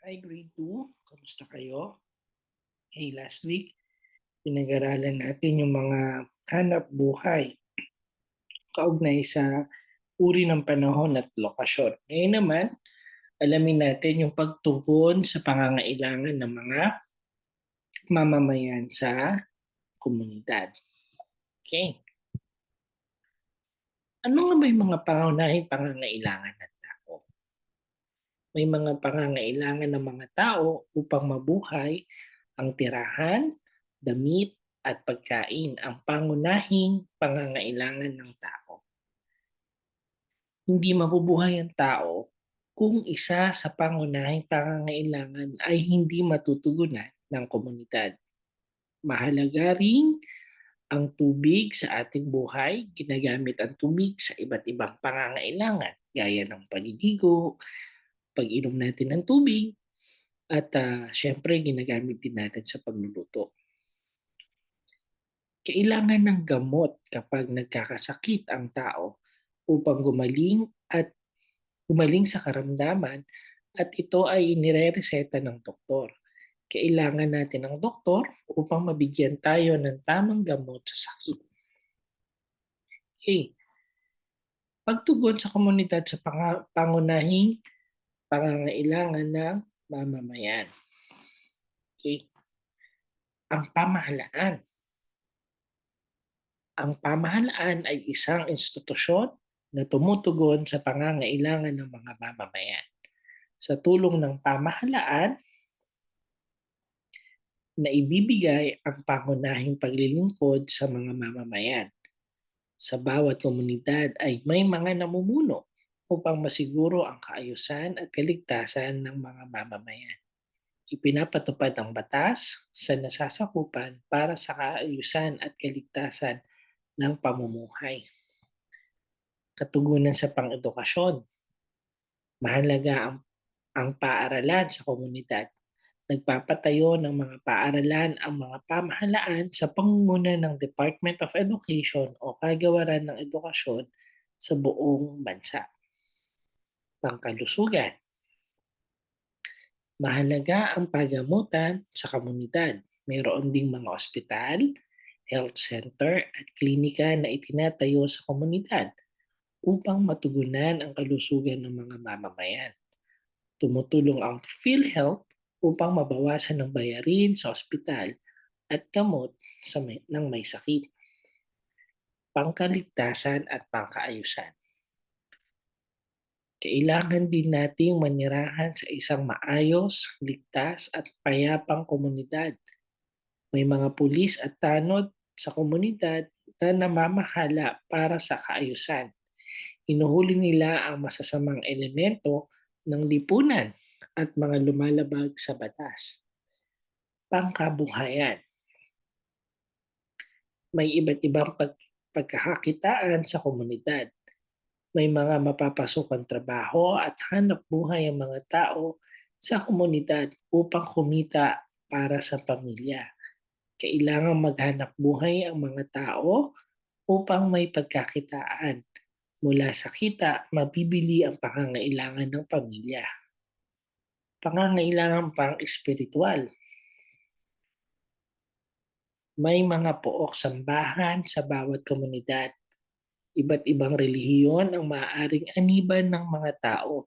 Hi, grade 2. Kamusta kayo? Hey, last week, pinag-aralan natin yung mga hanap buhay kaugnay sa uri ng panahon at lokasyon. Ngayon naman, alamin natin yung pagtugon sa pangangailangan ng mga mamamayan sa komunidad. Okay. Ano nga ba yung mga pangunahing pangangailangan ng tao? May mga pangangailangan ng mga tao upang mabuhay ang tirahan, damit, at pagkain ang pangunahing pangangailangan ng tao. Hindi mabubuhay ang tao kung isa sa pangunahing pangangailangan ay hindi matutugunan ng komunidad. Mahalaga ring ang tubig sa ating buhay, ginagamit ang tubig sa iba't ibang pangangailangan, gaya ng paliligo, pag-inom natin ng tubig, at uh, syempre ginagamit din natin sa pagluluto. Kailangan ng gamot kapag nagkakasakit ang tao upang gumaling at gumaling sa karamdaman at ito ay inirereseta ng doktor. Kailangan natin ng doktor upang mabigyan tayo ng tamang gamot sa sakit. Okay. Pagtugon sa komunidad sa pang- pangunahing pangangailangan ng mamamayan. Okay. Ang pamahalaan ang pamahalaan ay isang institusyon na tumutugon sa pangangailangan ng mga mamamayan. Sa tulong ng pamahalaan, na ibibigay ang pangunahing paglilingkod sa mga mamamayan. Sa bawat komunidad ay may mga namumuno upang masiguro ang kaayusan at kaligtasan ng mga mamamayan. Ipinapatupad ang batas sa nasasakupan para sa kaayusan at kaligtasan ng pamumuhay. Katugunan sa pang-edukasyon. Mahalaga ang, ang paaralan sa komunidad. Nagpapatayo ng mga paaralan ang mga pamahalaan sa pangunguna ng Department of Education o Kagawaran ng Edukasyon sa buong bansa. Pangkalusugan. Mahalaga ang pagamutan sa komunidad. Mayroon ding mga ospital, health center at klinika na itinatayo sa komunidad upang matugunan ang kalusugan ng mga mamamayan. Tumutulong ang PhilHealth upang mabawasan ng bayarin sa ospital at gamot sa may, ng may sakit. Pangkaligtasan at pangkaayusan. Kailangan din nating manirahan sa isang maayos, ligtas at payapang komunidad. May mga pulis at tanod sa komunidad na namamahala para sa kaayusan. Inuhuli nila ang masasamang elemento ng lipunan at mga lumalabag sa batas. Pangkabuhayan. May iba't ibang pag pagkakakitaan sa komunidad. May mga mapapasukang trabaho at hanap buhay ang mga tao sa komunidad upang kumita para sa pamilya kailangan maghanap buhay ang mga tao upang may pagkakitaan. Mula sa kita, mabibili ang pangangailangan ng pamilya. Pangangailangan pang espiritual. May mga pook sambahan sa bawat komunidad. Iba't ibang relihiyon ang maaaring aniban ng mga tao.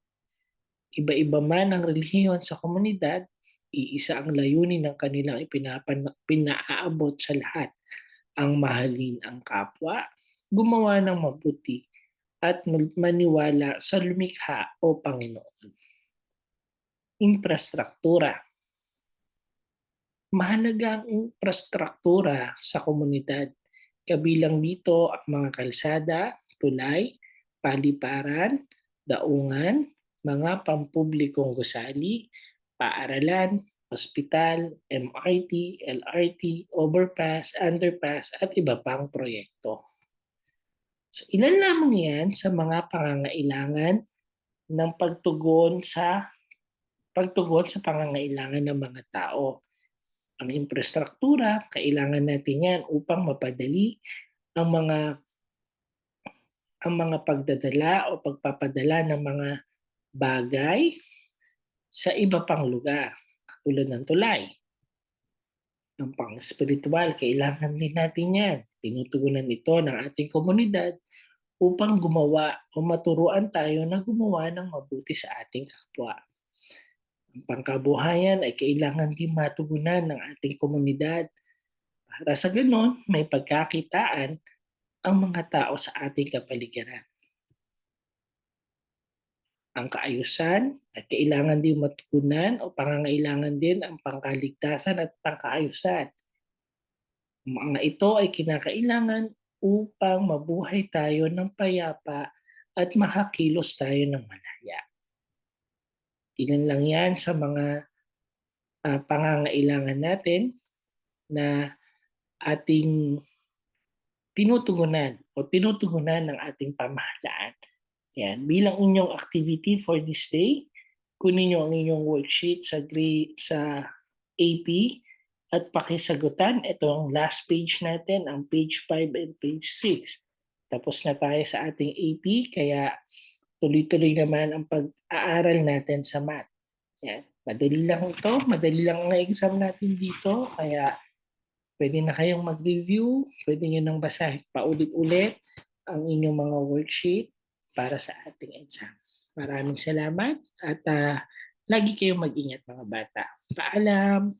Iba-iba man ang relihiyon sa komunidad, iisa ang layunin ng kanilang ipinaaabot sa lahat, ang mahalin ang kapwa, gumawa ng mabuti, at maniwala sa lumikha o Panginoon. Infrastruktura Mahalaga ang infrastruktura sa komunidad. Kabilang dito ang mga kalsada, tulay, paliparan, daungan, mga pampublikong gusali, paaralan, ospital, MRT, LRT, overpass, underpass at iba pang proyekto. So ilan lamang yan sa mga pangangailangan ng pagtugon sa pagtugon sa pangangailangan ng mga tao. Ang infrastruktura, kailangan natin yan upang mapadali ang mga ang mga pagdadala o pagpapadala ng mga bagay sa iba pang lugar, tulad ng tulay. Ang pang-spiritual, kailangan din natin yan. Tinutugunan ito ng ating komunidad upang gumawa o maturuan tayo na gumawa ng mabuti sa ating kapwa. Ang pangkabuhayan ay kailangan din matugunan ng ating komunidad para sa ganon may pagkakitaan ang mga tao sa ating kapaligiran. Ang kaayusan at kailangan din matugunan o pangangailangan din ang pangkaligtasan at pangkaayusan. Ang mga ito ay kinakailangan upang mabuhay tayo ng payapa at makakilos tayo ng malaya. Ilan lang yan sa mga uh, pangangailangan natin na ating tinutugunan o tinutugunan ng ating pamahalaan. Yan. Bilang inyong activity for this day, kunin nyo ang inyong worksheet sa, grade, sa AP at pakisagutan. Ito ang last page natin, ang page 5 and page 6. Tapos na tayo sa ating AP, kaya tuloy-tuloy naman ang pag-aaral natin sa math. Yan. Madali lang ito, madali lang ang exam natin dito, kaya pwede na kayong mag-review, pwede nyo nang basahin paulit-ulit ang inyong mga worksheet para sa ating exam. Maraming salamat at uh, lagi kayong mag-ingat mga bata. Paalam!